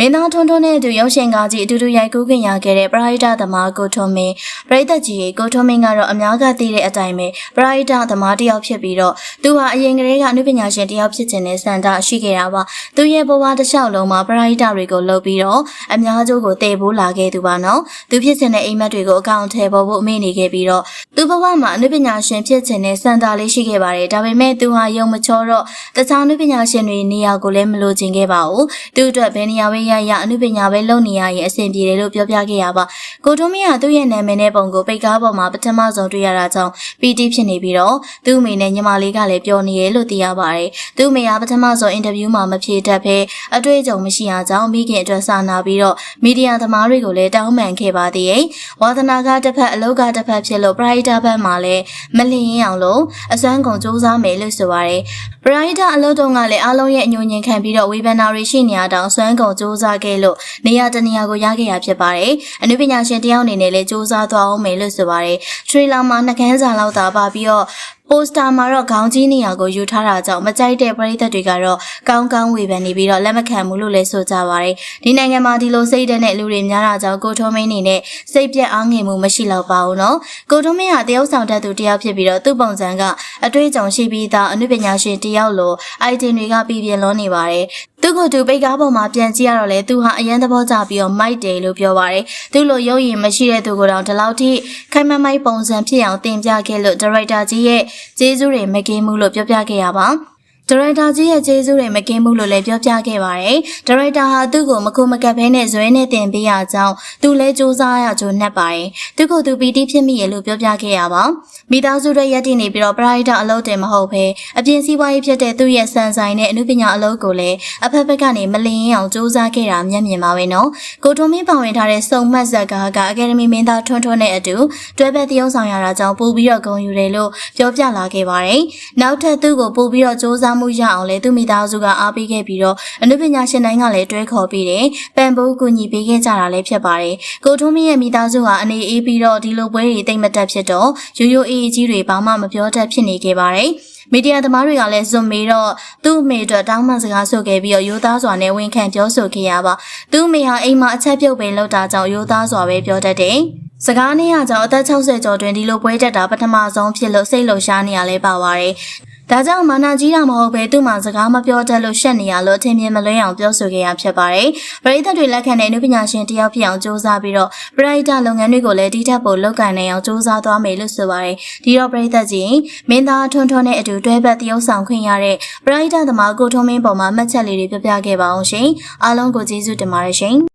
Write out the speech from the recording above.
မင်းသားထွန်းထွန်းနဲ့အတူရုပ်ရှင်ကားကြီးအတူတူရိုက်ကူးခွင့်ရခဲ့တဲ့ပရိုက်တာသမားကိုထွန်းမင်းပရိသတ်ကြီးကိုထွန်းမင်းကတော့အများကသိတဲ့အတိုင်းပဲပရိုက်တာသမားတစ်ယောက်ဖြစ်ပြီးတော့သူဟာအရင်ကတည်းကအနုပညာရှင်တစ်ယောက်ဖြစ်ခြင်းနဲ့စံတာရှိခဲ့တာပါသူရဲ့ဘဝတစ်လျှောက်လုံးမှာပရိုက်တာတွေကိုလုပ်ပြီးတော့အများကျိုးကိုတည်ပိုးလာခဲ့သူပါနော်သူဖြစ်ခြင်းတဲ့အိမ်မက်တွေကိုအကောင့်ထဲပေါ်ဖို့အမေ့နေခဲ့ပြီးတော့သူဘဝမှာအနုပညာရှင်ဖြစ်ခြင်းနဲ့စံတာလေးရှိခဲ့ပါတယ်ဒါပေမဲ့သူဟာယုံမချောတော့တခြားအနုပညာရှင်တွေနေရာကိုလည်းမလိုချင်ခဲ့ပါဘူးသူအတွက်ဘယ်နေရာပဲရရအနုပညာပဲလုပ်နေရရင်အဆင်ပြေတယ်လို့ပြောပြခဲ့ရပါကိုထုံးမင်းကသူ့ရဲ့နာမည်နဲ့ပုံကိုပိတ်ကားပေါ်မှာပထမဆုံးတွေ့ရတာကြောင့်ပီတီဖြစ်နေပြီးတော့သူ့အမေနဲ့ညီမလေးကလည်းပြောနေရလို့သိရပါတယ်သူ့အမေကပထမဆုံးအင်တာဗျူးမှာမဖြေတတ်ဘဲအတွေ့အကြုံမရှိအောင်ကြောင့်မိခင်အတွက်စာနာပြီးတော့မီဒီယာသမားတွေကိုလည်းတောင်းပန်ခဲ့ပါသေးတယ်ဝါသနာကတစ်ဖက်အလောက်ကတစ်ဖက်ဖြစ်လို့ပရိုက်တာဘက်မှာလည်းမလင်ရင်အောင်လို့အစွမ်းကုန်စူးစမ်းမယ်လို့ဆိုပါတယ်ပရိုက်တာအလုပ်တုံးကလည်းအားလုံးရဲ့အညိုညင်ခံပြီးတော့ဝေဖန်တာတွေရှိနေရတောင်စွမ်းကုန်စူးစမ်းခဲ့လို့နေရာတနေရာကိုရခဲ့ရဖြစ်ပါတယ်အနုပညာရှင်တယောက်အနေနဲ့လည်းစူးစမ်းသွားအောင်မယ်လို့ဆိုပါတယ်ထရီလာမှာနှကန်းစာလောက်သာပါပြီးတော့ပိုစတာမှာတော့ခေါင်းကြီးနေရာကိုယူထားတာကြောင့်မကြိုက်တဲ့ပရိသတ်တွေကတော့ကောင်းကောင်းဝေဖန်နေပြီးတော့လက်မခံဘူးလို့လည်းဆိုကြပါရယ်ဒီနိုင်ငံမှာဒီလိုစိတ်ဓာတ်နဲ့လူတွေများတာကြောင့်ကိုထုံးမင်းနေနဲ့စိတ်ပြက်အားငယ်မှုမရှိတော့ပါဘူးနော်ကိုထုံးမင်းဟာတယောက်ဆောင်တတ်သူတယောက်ဖြစ်ပြီးတော့သူ့ပုံစံကအတွေ့အကြုံရှိပြီးသားအနုပညာရှင်တယောက်လိုအိုက်တင်တွေကပြည်ပြင်းလွန်နေပါတယ် သူကသူပိတ်ကားပေါ်မှာပြန်ကြည့်ရတော့လေသူဟာအရန်သဘောကျပြီးတော့မိုက်တယ်လို့ပြောပါတယ်သူလိုရုပ်ရည်မရှိတဲ့သူကိုတော့ဒီလောက်ထိခိုင်မမိုက်ပုံစံဖြစ်အောင်တင်ပြခဲ့လို့ဒါရိုက်တာကြီးရဲ့ကျေးဇူးတွေမကင်းဘူးလို့ပြောပြခဲ့ရပါ ဒါရိုက်တာကြီးရဲ့ကျေးဇူးတွေမကင်းဘူးလို့လည်းပြောပြခဲ့ပါတယ်။ဒါရိုက်တာဟာသူ့ကိုမခုမကပ်ဖဲနဲ့ဇွဲနဲ့တင်ပေးရကြောင်းသူလည်းစူးစမ်းရကြုံနဲ့ပါတယ်။သူ့ကိုသူပီတိဖြစ်မိရလို့ပြောပြခဲ့ရပါ။မိသားစုတွေရက်တည်နေပြီးတော့ပရိုက်တာအလုပ်တင်မဟုတ်ဘဲအပြင်စည်းဝါးရေးဖြစ်တဲ့သူ့ရဲ့စံဆိုင်နဲ့အမှုပညာအလုပ်ကိုလည်းအဖက်ဖက်ကနေမလင်းအောင်စူးစမ်းခဲ့တာမျက်မြင်ပါပဲနော်။ကိုထုံမင်းပါဝင်ထားတဲ့စုံမတ်ဇက်ကားကအကယ်ဒမီမင်းသားထွန်းထွန်းနဲ့အတူတွဲဘက်တရုံဆောင်ရတာကြောင့်ပို့ပြီးတော့ဂုဏ်ယူတယ်လို့ပြောပြလာခဲ့ပါတယ်။နောက်ထပ်သူ့ကိုပို့ပြီးတော့စူးစမ်းမှုရအောင်လဲသူမိသားစုကအားပေးခဲ့ပြီးတော့အနုပညာရှင်တိုင်းကလည်းတွဲခေါ်ပြီးတယ်ပန်ဖိုးကူညီပေးခဲ့ကြတာလည်းဖြစ်ပါတယ်ကိုထုံးမင်းရဲ့မိသားစုဟာအနေအေးပြီးတော့ဒီလိုပွဲတွေတိတ်မတက်ဖြစ်တော့ရိုးရိုးအေးအေးကြီးတွေဘာမှမပြောတတ်ဖြစ်နေခဲ့ပါတယ်မီဒီယာသမားတွေကလည်းဇွန်မေတော့သူ့အမေအတွက်တောင်းပန်စကားဆိုခဲ့ပြီးတော့ရိုးသားစွာနဲ့ဝန်ခံပြောဆိုခဲ့ရပါသူ့အမေဟာအိမ်မှာအချက်ပြုတ်ပင်လောက်တာကြောင့်ရိုးသားစွာပဲပြောတတ်တယ်စကားနဲ့အကြောင်းအသက်60ကျော်တွင်ဒီလိုပွဲတက်တာပထမဆုံးဖြစ်လို့စိတ်လှုပ်ရှားနေရလဲပါပါတယ်။ ဒါကြောင့်မာနာကြီးတာမဟုတ်ပဲသူ့မှာစကားမပြောတတ်လို့ရှက်နေရလို့အထင်မြင်မလွဲအောင်ပြောဆိုခဲ့ရဖြစ်ပါတယ်။ပရိသတ်တွေလက်ခံတဲ့အနုပညာရှင်တယောက်ဖြစ်အောင်စ조사ပြီးတော့ပရိသတ်လုပ်ငန်းတွေကိုလည်းဒီထက်ပိုလုပ်ကိုင်နိုင်အောင်စ조사သွားမယ်လို့ဆိုပါတယ်။ဒီတော့ပရိသတ်ကြီးမင်းသားထွန်းထွန်းနဲ့အတူတွဲဘက်တရုပ်ဆောင်ခွင့်ရတဲ့ပရိသတ်သမားကိုထုံးမင်းပေါ်မှာမှတ်ချက်လေးတွေပြပြခဲ့ပါအောင်ရှင်။အားလုံးကိုကျေးဇူးတင်ပါတယ်ရှင်။